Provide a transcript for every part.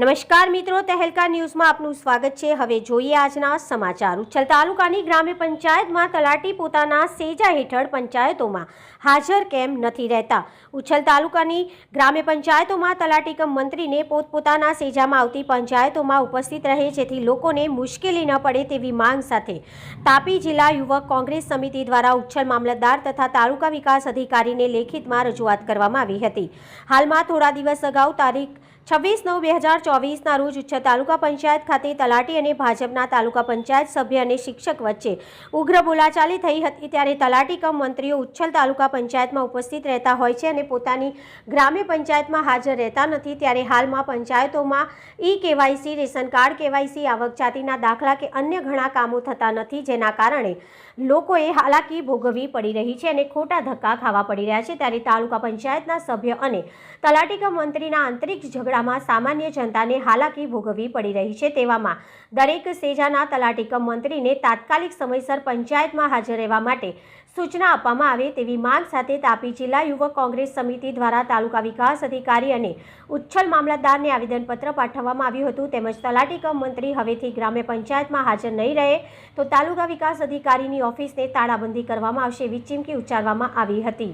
નમસ્કાર મિત્રો, તહેલકા ન્યૂઝમાં આપનું સ્વાગત છે. હવે જોઈએ આજના સમાચાર. ઉચ્છલ તાલુકાની ગ્રામ્ય પંચાયતમાં તલાટી પોતાના સેજા હેઠળ પંચાયતોમાં હાજર કેમ નથી રહેતા? ઉચ્છલ તાલુકાની ગ્રામ્ય પંચાયતોમાં તલાટી કમ મંત્રીને પોતપોતાના સેજામાં આવતી પંચાયતોમાં ઉપસ્થિત રહે, જેથી લોકોને મુશ્કેલી ન પડે તેવી માંગ સાથે તાપી જિલ્લા યુવક કોંગ્રેસ સમિતિ દ્વારા ઉચ્છલ મામલતદાર તથા તાલુકા વિકાસ અધિકારીને લેખિતમાં રજૂઆત કરવામાં આવી હતી. હાલમાં થોડા દિવસ અગાઉ તારીખ છવ્વીસ નવ બે હજાર ચોવીસના રોજ ઉચ્છલ તાલુકા પંચાયત ખાતે તલાટી અને ભાજપના તાલુકા પંચાયત સભ્ય અને શિક્ષક વચ્ચે ઉગ્ર બોલાચાલી થઈ હતી ત્યારે તલાટી કમ મંત્રીઓ ઉચ્છલ તાલુકા પંચાયતમાં ઉપસ્થિત રહેતા હોય છે અને પોતાની ગ્રામ્ય પંચાયતમાં હાજર રહેતા નથી. ત્યારે હાલમાં પંચાયતોમાં e KYC ration card KYC, આવક જાતિના દાખલા કે અન્ય ઘણા કામો થતા નથી, જેના કારણે લોકોએ હાલાકી ભોગવવી પડી રહી છે અને ખોટા ધક્કા ખાવા પડી રહ્યા છે. ત્યારે તાલુકા પંચાયતના સભ્ય અને તલાટી કમ મંત્રીના આંતરિક ઝઘડામાં સામાન્ય જનતાને હાલાકી ભોગવવી પડી રહી છે તેવામાં દરેક સેજાના તલાટીકમ મંત્રીને તાત્કાલિક સમયસર પંચાયતમાં હાજર રહેવા માટે સૂચના આપવામાં આવે તેવી માંગ સાથે તાપી જિલ્લા યુવક કોંગ્રેસ સમિતિ દ્વારા તાલુકા વિકાસ અધિકારી અને ઉચ્છલ મામલતદારને આવેદનપત્ર પાઠવવામાં આવ્યું હતું તેમજ તલાટીકમ મંત્રી હવેથી ગ્રામ્ય પંચાયતમાં હાજર નહીં રહે તો તાલુકા વિકાસ અધિકારીની ઓફિસને તાળાબંધી કરવામાં આવશે એવી ચીમકી ઉચ્ચારવામાં આવી હતી.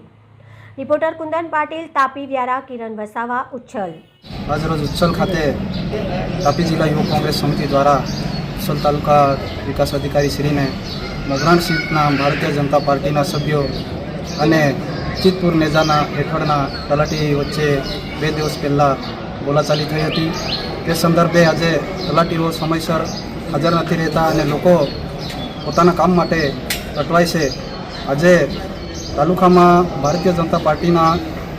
રિપોર્ટર કુંદન પાટીલ, તાપી વ્યારા, કિરણ વસાવા, ઉચ્છલ. આજરોજ ઉચ્છલ ખાતે તાપી જિલ્લા યુવક કોંગ્રેસ સમિતિ દ્વારા ઉચ્છલ તાલુકા વિકાસ અધિકારી શ્રીને મગરાણ સીટના ભારતીય જનતા પાર્ટીના સભ્યો અને ચિતપુર નેજાના હેઠળના તલાટી વચ્ચે બે દિવસ પહેલાં બોલાચાલી થઈ હતી. તે સંદર્ભે આજે તલાટીઓ સમયસર હાજર નથી રહેતા અને લોકો પોતાના કામ માટે અટવાય છે. આજે તાલુકામાં ભારતીય જનતા પાર્ટીના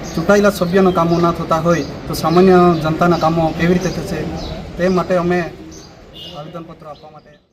ચૂંટાયેલા સભ્યના કામો ના થતા હોય તો સામાન્ય જનતાના કામો કેવી રીતે થશે તે માટે અમે આવેદનપત્ર આપવા માટે